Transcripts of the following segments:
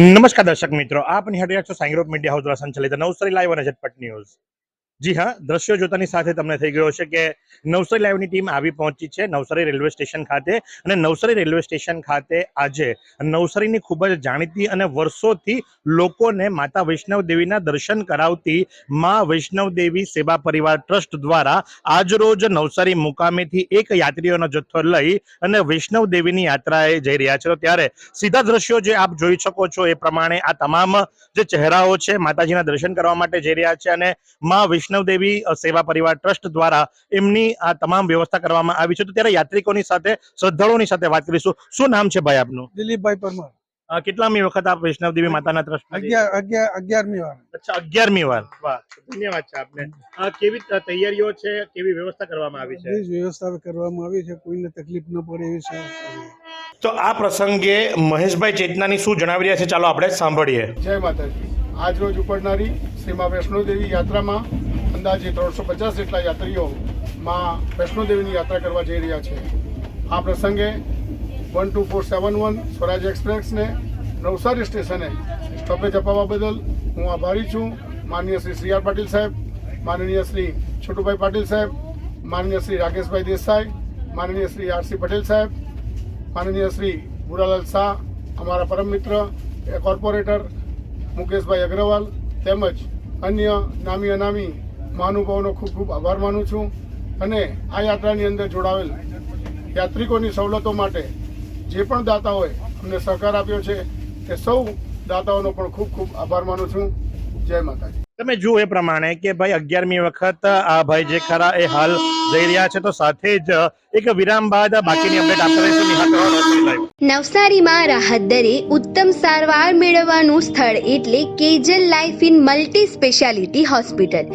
નમસ્કાર દર્શક મિત્રો, આપ નિહાળી રહ્યા છો સાંઈ ગ્રુપ મીડિયા હાઉસ દ્વારા સંચાલિત નવસારી લાઈવ અને ઝટપટ ન્યૂઝ. જી હા, દ્રશ્યો જોતાની સાથે તમને થઈ ગયો છે કે નવસારી લાઈવની ટીમ આવી પહોંચી છે નવસારી રેલવે સ્ટેશન ખાતે. અને નવસારી રેલવે સ્ટેશન ખાતે આજે નવસારીની ખૂબ જ જાણીતી અને વર્ષોથી લોકોને માતા વૈષ્ણવ દેવીના દર્શન કરાવતી મા વૈષ્ણવ દેવી સેવા પરિવાર ટ્રસ્ટ દ્વારા આજરોજ નવસારી મુકામેથી એક યાત્રીઓનો જથ્થો લઈ અને વૈષ્ણવ દેવીની યાત્રાએ જઈ રહ્યા છે. ત્યારે સીધા દ્રશ્યો જે આપ જોઈ શકો છો એ પ્રમાણે આ તમામ જે ચહેરાઓ છે માતાજીના દર્શન કરવા માટે જઈ રહ્યા છે અને મા વૈષ્ણવ દેવી સેવા પરિવાર ટ્રસ્ટ દ્વારા એમની આ તમામ વ્યવસ્થા કરવામાં આવી છે. તો ત્યારે યાત્રિકોની સાથે શ્રદ્ધાળુઓની સાથે વાત કરીશું. શું નામ છે ભાઈ આપનું? દિલીપભાઈ પરમાર. કેટલામી વખત આપ વૈષ્ણવદેવી માતાના ટ્રસ્ટ અગિયાર અગિયાર અગિયારમી વાર. અચ્છા અગિયારમી વાર. વાહ ધન્યવાદ છે આપને. આ કેવી તૈયારીઓ છે? કેવી વ્યવસ્થા કરવામાં આવી છે? વ્યવસ્થા કરવામાં આવી છે. કોઈને તકલીફ ન પડે એવી છે. તો આ પ્રસંગે મહેશભાઈ ચેતનાની શું જણાવી રહ્યા છે? ચાલો આપણે સાંભળીએ. જય માતાજી. આજ રોજ ઉપડનારી શ્રીમા વૈષ્ણોદેવી યાત્રામાં અંદાજે ત્રણસો પચાસ જેટલા યાત્રીઓ માં વૈષ્ણોદેવીની યાત્રા કરવા જઈ રહ્યા છે. આ પ્રસંગે one two four seven one Swaraj એક્સપ્રેસને Navsari સ્ટેશને સ્ટોપેજ અપાવવા બદલ હું આભારી છું. માનનીય શ્રી સી આર પાટીલ સાહેબ, માનનીય શ્રી છોટુભાઈ પાટીલ સાહેબ, માનનીય શ્રી રાકેશભાઈ દેસાઈ, માનનીય શ્રી આરસી પટેલ સાહેબ, માનનીય શ્રી ભુરાલાલ શાહ, અમારા પરમ મિત્ર કોર્પોરેટર મુકેશભાઈ અગ્રવાલ, તેમજ અન્ય નામી અનામી મહાનુભાવોનો ખૂબ ખૂબ આભાર માનું છું અને આ યાત્રાની અંદર જોડાવેલ યાત્રિકોની સવલતો માટે જે પણ દાતાઓએ અમને સહકાર આપ્યો છે તે સૌ દાતાઓનો પણ ખૂબ ખૂબ આભાર માનું છું. જય માતાજી. તમે જુઓ એ પ્રમાણે કે ભાઈ અગિયારમી વખત આ ભાઈ જે ખરા એ હાલ જઈ રહ્યા છે તો સાથે જ એક વિરામ બાદ બાકીની અપડેટ લાઈવ. નવસારીમાં રાહત દરે ઉત્તમ સારવાર મેળવવાનું સ્થળ એટલે Kejal life in multi speciality hospital.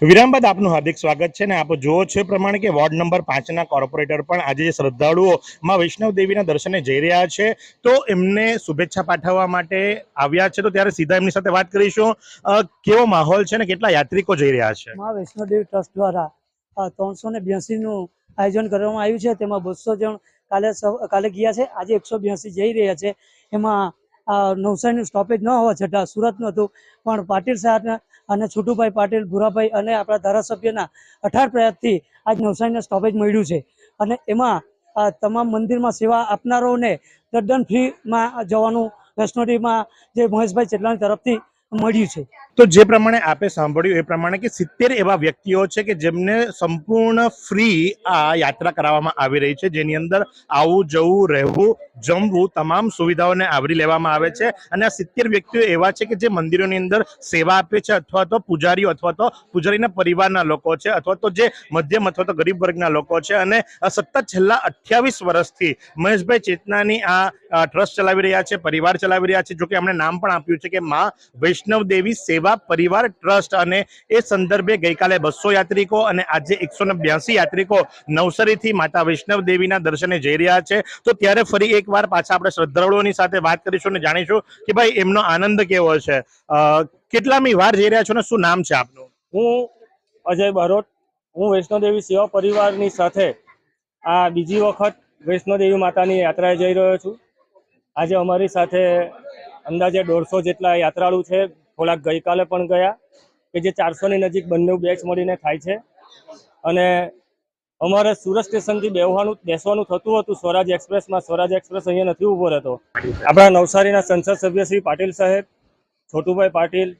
વિરામ બાદ આપનું હાર્દિક સ્વાગત છે ને આપ જુઓ છો પ્રમાણે કે વોર્ડ નંબર પાંચના કોર્પોરેટર પણ આજે જે શ્રદ્ધાળુઓ માં વૈષ્ણવ દેવીના દર્શને જઈ રહ્યા છે, તો એમને શુભેચ્છા પાઠવવા માટે આવ્યા છે. તો ત્યારે સીધા એમની સાથે વાત કરીશું. કેવો માહોલ છે ને કેટલા યાત્રિકો જઈ રહ્યા છે? મા વૈષ્ણોદેવી ટ્રસ્ટ દ્વારા ત્રણસો ને બ્યાસીનું આયોજન કરવામાં આવ્યું છે. તેમાં બસો જણ કાલે કાલે ગયા છે. આજે એકસો બ્યાસી જઈ રહ્યા છે. એમાં નવસારીનું સ્ટોપેજ ન હોવા છતાં સુરતનું હતું. પણ પાટીલ સાહેબના અને છુટુભાઈ પાટીલ, ભૂરાભાઈ અને આપણા ધારાસભ્યના અઢાર પ્રયાસથી આજ નવસારીને સ્ટોપેજ મળ્યું છે. અને એમાં તમામ મંદિરમાં સેવા આપનારોને તદ્દન ફ્રીમાં જવાનું, વૈષ્ણોદેવીમાં જે મહેશભાઈ ચેટલાણી તરફથી મળ્યું છે. તો જે પ્રમાણે આપે સાંભળ્યું એ પ્રમાણે કે સિત્તેર એવા વ્યક્તિઓ છે કે જેમને સંપૂર્ણ ફ્રી આ યાત્રા કરાવવામાં આવી રહી છે, જેની અંદર આવવું જવું, રહેવું, જમવું તમામ સુવિધાઓને આવરી લેવામાં આવે છે. અને આ સિત્તેર વ્યક્તિઓ એવા છે કે જે મંદિરોની અંદર સેવા આપે છે અથવા તો પૂજારીઓ અથવા તો પૂજારીના પરિવારના લોકો છે અથવા તો જે મધ્યમ અથવા તો ગરીબ વર્ગના લોકો છે. અને સતત છેલ્લા અઠ્યાવીસ વર્ષથી મહેશભાઈ ચેતનાની આ ટ્રસ્ટ ચલાવી રહ્યા છે, પરિવાર ચલાવી રહ્યા છે. જો કે એમણે નામ પણ આપ્યું છે કે મા વૈષ્ણવ દેવી સેવા પરિવાર ટ્રસ્ટ અને એ સંદર્ભે ગઈકાલે બસો યાત્રિકો અને આજે એકસો યાત્રિકો નવસારીથી માતા વૈષ્ણવ દેવીના દર્શને જઈ રહ્યા છે. તો ત્યારે ફરી એકવાર પાછા આપણે શ્રદ્ધાળુઓની સાથે વાત કરીશું અને જાણીશું કે ભાઈ એમનો આનંદ કેવો છે. કેટલામી વાર જઈ રહ્યા છો ને શું નામ છે આપનું? હું અજય બારોટ, હું વૈષ્ણોદેવી સેવા પરિવારની સાથે આ બીજી વખત વૈષ્ણોદેવી માતાની યાત્રાએ જઈ રહ્યો છું. આજે અમારી સાથે અંદાજે દોઢસો જેટલા યાત્રાળુ છે. થોડાક ગઈકાલે પણ ગયા કે જે ચારસોની નજીક બંને બેચ મળીને થાય છે. અને અમારે સુરત સ્ટેશનથી બેહવાનું, બેસવાનું થતું હતું સ્વરાજ એક્સપ્રેસમાં. સ્વરાજ એક્સપ્રેસ અહીંયા નથી ઊભો રહેતો. આપણા નવસારીના સંસદ સભ્ય શ્રી પાટીલ સાહેબ, છોટુભાઈ પાટીલ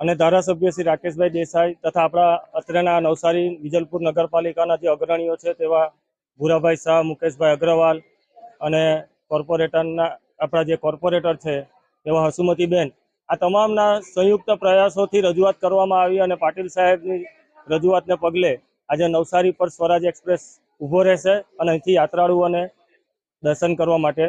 અને ધારાસભ્ય શ્રી રાકેશભાઈ દેસાઈ તથા આપણા અત્રેના નવસારી વિજલપુર નગરપાલિકાના જે અગ્રણીઓ છે તેવા ભૂરાભાઈ શાહ, મુકેશભાઈ અગ્રવાલ અને કોર્પોરેટરના, આપણા જે કોર્પોરેટર છે એવા હસુમતીબેન આ તમામના સંયુક્ત પ્રયાસોથી રજૂઆત કરવામાં આવી અને પાટીલ સાહેબની રજૂઆતને પગલે આજે નવસારી પર સ્વરાજ એક્સપ્રેસ ઊભો રહેશે અને અહીંથી યાત્રાળુઓને દર્શન કરવા માટે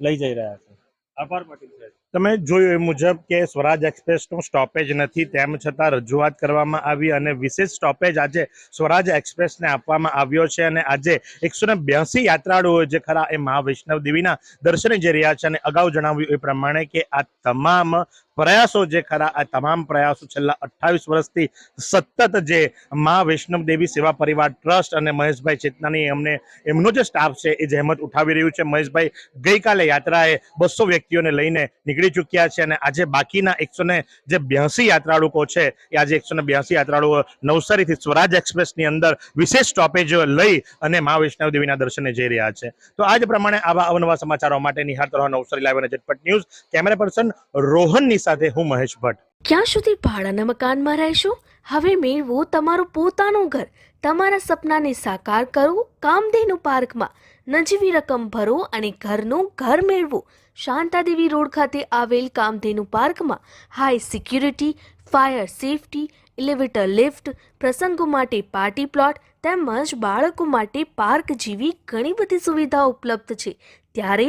લઈ જઈ રહ્યા છે. આભાર પાટીલ સાહેબ. તમે જોયું એ મુજબ કે સ્વરાજ એક્સપ્રેસનું સ્ટોપેજ નથી, તેમ છતાં રજૂઆત કરવામાં આવી અને વિશેષ સ્ટોપેજ આજે સ્વરાજ એક્સપ્રેસને આપવામાં આવ્યો છે અને આજે એકસો ને બ્યાસી યાત્રાળુઓ જે ખરા એ મહાવૈષ્ણવ દેવીના દર્શને જઈ રહ્યા છે અને અગાઉ જણાવ્યું એ પ્રમાણે કે આ તમામ પ્રયાસો જે ખરા, આ તમામ પ્રયાસો છેલ્લા અઠ્ઠાવીસ વર્ષથી સતત જે મા વૈષ્ણવ સેવા પરિવાર ટ્રસ્ટ અને મહેશભાઈ ચેતનાની એમને એમનો જે સ્ટાફ છે એ જહેમત ઉઠાવી રહ્યું છે. મહેશભાઈ ગઈકાલે યાત્રાએ બસો વ્યક્તિઓને લઈને નીકળી ચૂક્યા છે અને આજે બાકીના એકસો જે બ્યાસી યાત્રાળુઓ છે, એ આજે એકસો બ્યાસી યાત્રાળુઓ નવસારીથી સ્વરાજ એક્સપ્રેસની અંદર વિશેષ સ્ટોપેજ લઈ અને મા વૈષ્ણવ દેવીના દર્શને જઈ રહ્યા છે. તો આજ પ્રમાણે આવા અવનવા સમાચારો માટે નિહાળતો રહો નવસારી લાઈવ અને ઝટપટ ન્યૂઝ. કેમેરા પર્સન રોહનની સાથે હું મહેશ ભટ્ટ. ક્યાં સુધી ભાડાના મકાનમાં રહેશો? હવે મેળવો તમારું પોતાનું ઘર. તમારા સપનાને સાકાર કરો, કામધેનુ પાર્કમાં. નજીવી રકમ ભરો અને ઘરનું ઘર મેળવો. શાંતાદેવી રોડ ખાતે આવેલ કામધેનુ પાર્કમાં high security, fire safety, elevator lift, પ્રસંગો માટે પાર્ટી પ્લોટ તેમજ બાળકો માટે પાર્ક જેવી ઘણી બધી સુવિધાઓ ઉપલબ્ધ છે. ત્યારે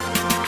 Música